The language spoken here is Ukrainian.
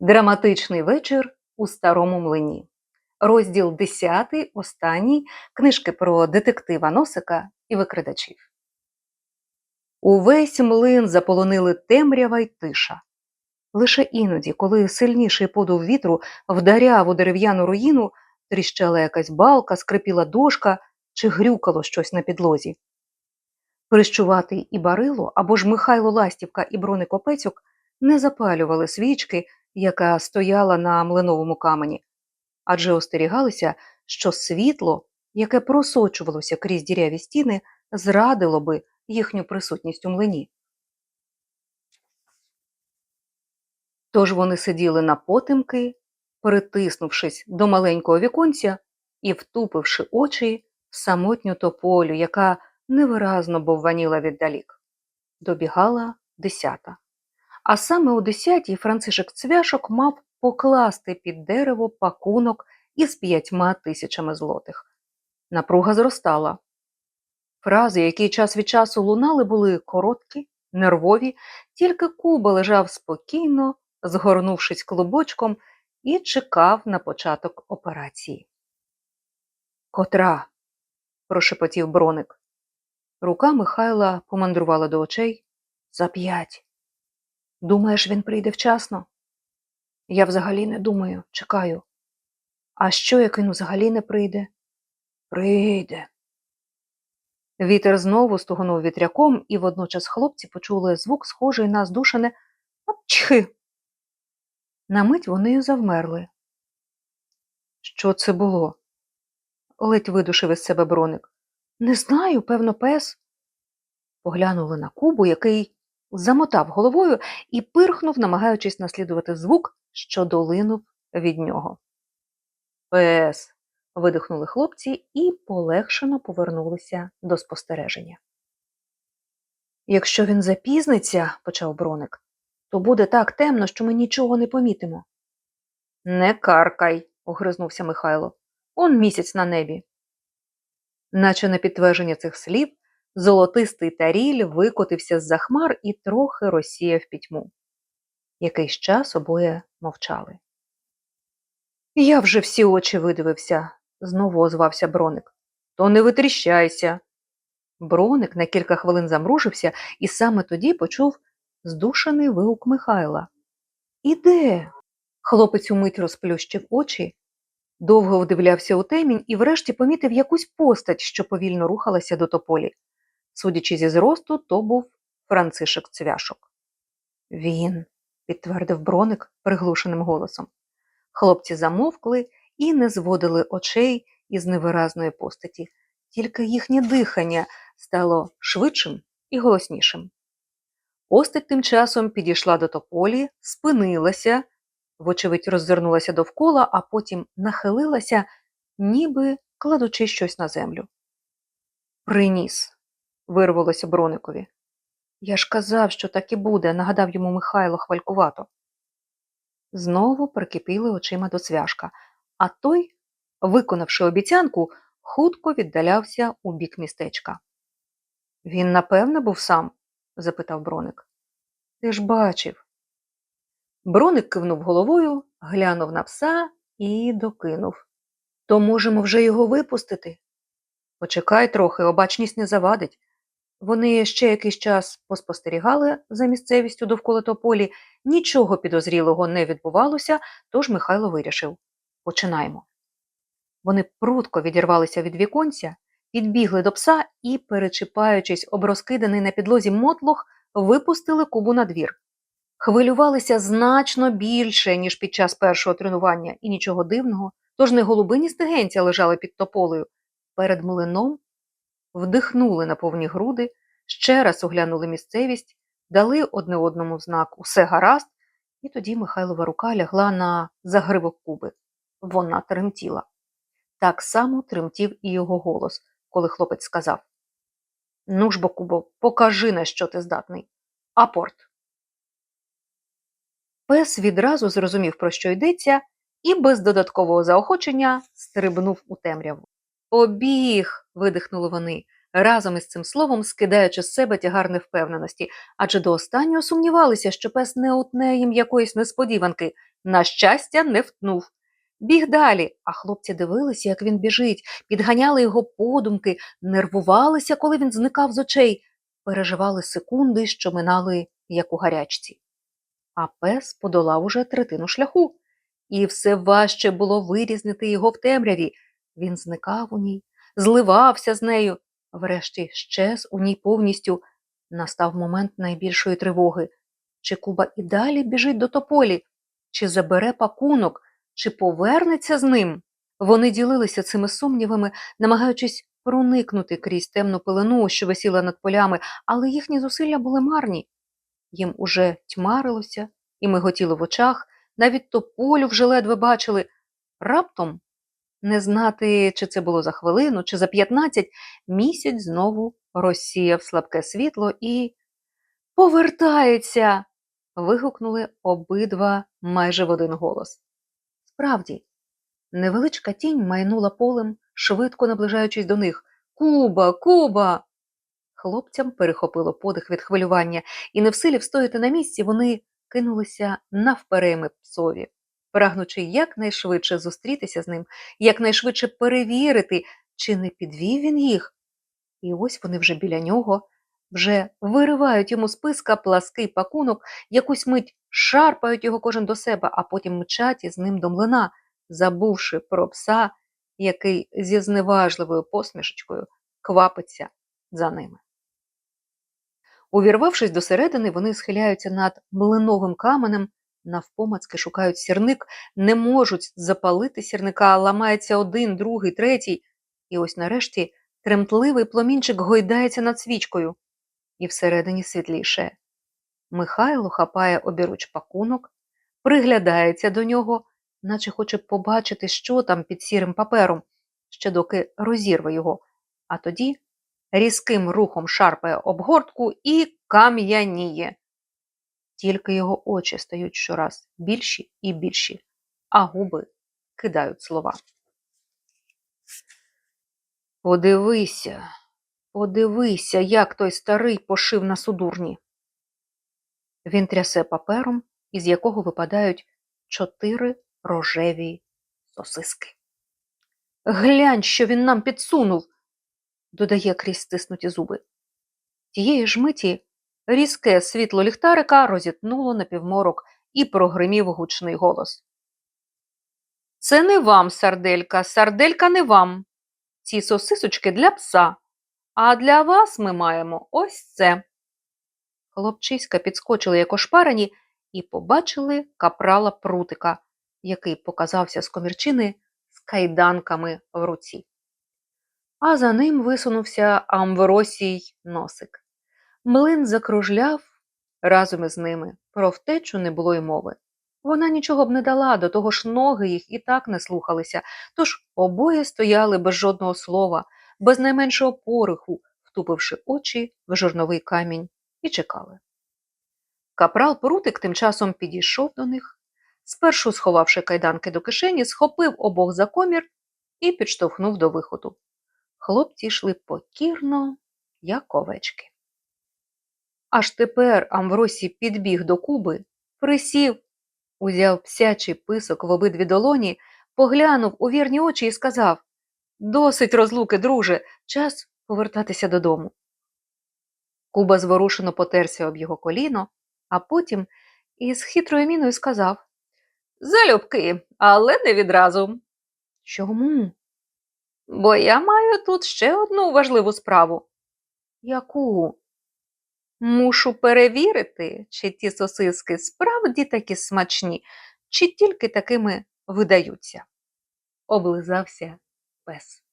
Драматичний вечір у старому млині. Розділ 10, останній книжки про детектива Носика і викрадачів. Увесь млин заполонили темрява й тиша. Лише іноді, коли сильніший подув вітру вдаряв у дерев'яну руїну, тріщала якась балка, скрипіла дошка чи грюкало щось на підлозі. Прищуватий і Барило або ж Михайло Ластівка і Броник Опецюк не запалювали свічки, яка стояла на млиновому камені, адже остерігалися, що світло, яке просочувалося крізь діряві стіни, зрадило би їхню присутність у млині. Тож вони сиділи на потемки, притиснувшись до маленького віконця і втупивши очі в самотню тополю, яка невиразно бовваніла віддалік. Добігала десята. А саме о десятій Францишек Цвяшок мав покласти під дерево пакунок із п'ятьма тисячами злотих. Напруга зростала. Фрази, які час від часу лунали, були короткі, нервові, тільки Куба лежав спокійно, згорнувшись клубочком, і чекав на початок операції. Котра? прошепотів броник. Рука Михайла помандрувала до очей за п'ять. Думаєш, він прийде вчасно? Я взагалі не думаю, чекаю. А що, як він взагалі не прийде? Прийде. Вітер знову стугнув вітряком, і водночас хлопці почули звук, схожий на здушене «Апчхи». На мить вони завмерли. Що це було? ледь видушив із себе броник. Не знаю, певно, пес. Поглянули на Кубу, який замотав головою і пирхнув, намагаючись наслідувати звук, що долинув від нього. Пес. видихнули хлопці і полегшено повернулися до спостереження. Якщо він запізниться, почав броник, то буде так темно, що ми нічого не помітимо. Не каркай, огризнувся Михайло. Он місяць на небі. Наче на підтвердження цих слів, золотистий таріль викотився з-за хмар і трохи розсіяв пітьму. Якийсь час обоє мовчали. Я вже всі очі видивився, знову озвався броник. То не витріщайся. Броник на кілька хвилин замружився і саме тоді почув здушений вигук Михайла. Іде? Хлопець умить розплющив очі, довго вдивлявся у темінь і врешті помітив якусь постать, що повільно рухалася до тополі. Судячи зі зросту, то був Францишек Цвяшок. Він, підтвердив броник приглушеним голосом. Хлопці замовкли і не зводили очей із невиразної постаті, тільки їхнє дихання стало швидшим і голоснішим. Постать тим часом підійшла до тополі, спинилася, вочевидь роззирнулася довкола, а потім нахилилася, ніби кладучи щось на землю. Приніс, вирвалося броникові. Я ж казав, що так і буде, нагадав йому Михайло хвалькувато. Знову прикипіли очима до цвяшка, а той, виконавши обіцянку, хутко віддалявся у бік містечка. Він, напевне, був сам? запитав броник. Ти ж бачив. Броник кивнув головою, глянув на пса і докинув. То можемо вже його випустити. Почекай трохи, обачність не завадить. Вони ще якийсь час поспостерігали за місцевістю довкола тополі, нічого підозрілого не відбувалося, тож Михайло вирішив починаємо. Вони прудко відірвалися від віконця, підбігли до пса і, перечіпаючись об розкиданий на підлозі мотлох, випустили кубу на двір. Хвилювалися значно більше, ніж під час першого тренування, і нічого дивного, тож не голубині стегенця лежали під тополею. Перед млином вдихнули на повні груди, ще раз оглянули місцевість, дали одне одному знак усе гаразд, і тоді Михайлова рука лягла на загривок куби. Вона тремтіла. Так само тремтів і його голос, коли хлопець сказав Ну ж бо, Кубо, покажи, на що ти здатний. Апорт. Пес відразу зрозумів, про що йдеться, і без додаткового заохочення стрибнув у темряву. Побіг. видихнули вони, разом із цим словом скидаючи з себе тягар невпевненості, адже до останнього сумнівалися, що пес не утне їм якоїсь несподіванки, На щастя, не втнув. Біг далі, а хлопці дивилися, як він біжить, підганяли його подумки, нервувалися, коли він зникав з очей, переживали секунди, що минали, як у гарячці. А пес подолав уже третину шляху, і все важче було вирізнити його в темряві. Він зникав у ній, зливався з нею, врешті щез у ній повністю. Настав момент найбільшої тривоги. Чи Куба і далі біжить до тополі, чи забере пакунок, чи повернеться з ним? Вони ділилися цими сумнівами, намагаючись проникнути крізь темну пелену, що висіла над полями, але їхні зусилля були марні. Їм уже тьмарилося, і миготіло в очах, навіть тополю вже ледве бачили. Раптом, не знати, чи це було за хвилину, чи за п'ятнадцять, місяць знову розсіяв слабке світло і. Повертається. вигукнули обидва майже в один голос. Справді, невеличка тінь майнула полем, швидко наближаючись до них. Куба, Куба. Хлопцям перехопило подих від хвилювання, і не в силі встояти на місці, вони кинулися навпереми псові, прагнучи якнайшвидше зустрітися з ним, якнайшвидше перевірити, чи не підвів він їх. І ось вони вже біля нього, вже виривають йому з писка плаский пакунок, якусь мить шарпають його кожен до себе, а потім мчать із ним до млина, забувши про пса, який зі зневажливою посмішечкою квапиться за ними. Увірвавшись до середини, вони схиляються над млиновим каменем, навпомацки шукають сірник, не можуть запалити сірника, ламається один, другий, третій, і ось нарешті тремтливий пломінчик гойдається над свічкою, і всередині світліше. Михайло хапає обіруч пакунок, приглядається до нього, наче хоче побачити, що там під сірим папером, ще доки розірве його, а тоді різким рухом шарпає обгортку і кам'яніє. Тільки його очі стають щораз більші і більші, а губи кидають слова. Подивися, подивися, як той старий пошив на судурні. Він трясе папером, із якого випадають чотири рожеві сосиски. Глянь, що він нам підсунув, додає крізь стиснуті зуби. Тієї ж миті різке світло ліхтарика розітнуло на півморок і прогримів гучний голос. Це не вам, сарделька, сарделька не вам. Ці сосисочки для пса, а для вас ми маємо ось це. Хлопчиська підскочили як ошпарені і побачили капрала прутика, який показався з комірчини з кайданками в руці. А за ним висунувся Амвросій носик. Млин закружляв разом із ними. Про втечу не було й мови. Вона нічого б не дала, до того ж ноги їх і так не слухалися, тож обоє стояли без жодного слова, без найменшого пориху, втупивши очі в жорновий камінь, і чекали. Капрал Прутик тим часом підійшов до них, спершу сховавши кайданки до кишені, схопив обох за комір і підштовхнув до виходу. Хлопці йшли покірно, як овечки. Аж тепер Амвросій підбіг до Куби, присів, узяв псячий писок в обидві долоні, поглянув у вірні очі і сказав Досить розлуки, друже, час повертатися додому. Куба зворушено потерся об його коліно, а потім із хитрою міною сказав Залюбки, але не відразу. Чому? Бо я маю тут ще одну важливу справу. Яку? Мушу перевірити, чи ті сосиски справді такі смачні, чи тільки такими видаються. Облизався пес.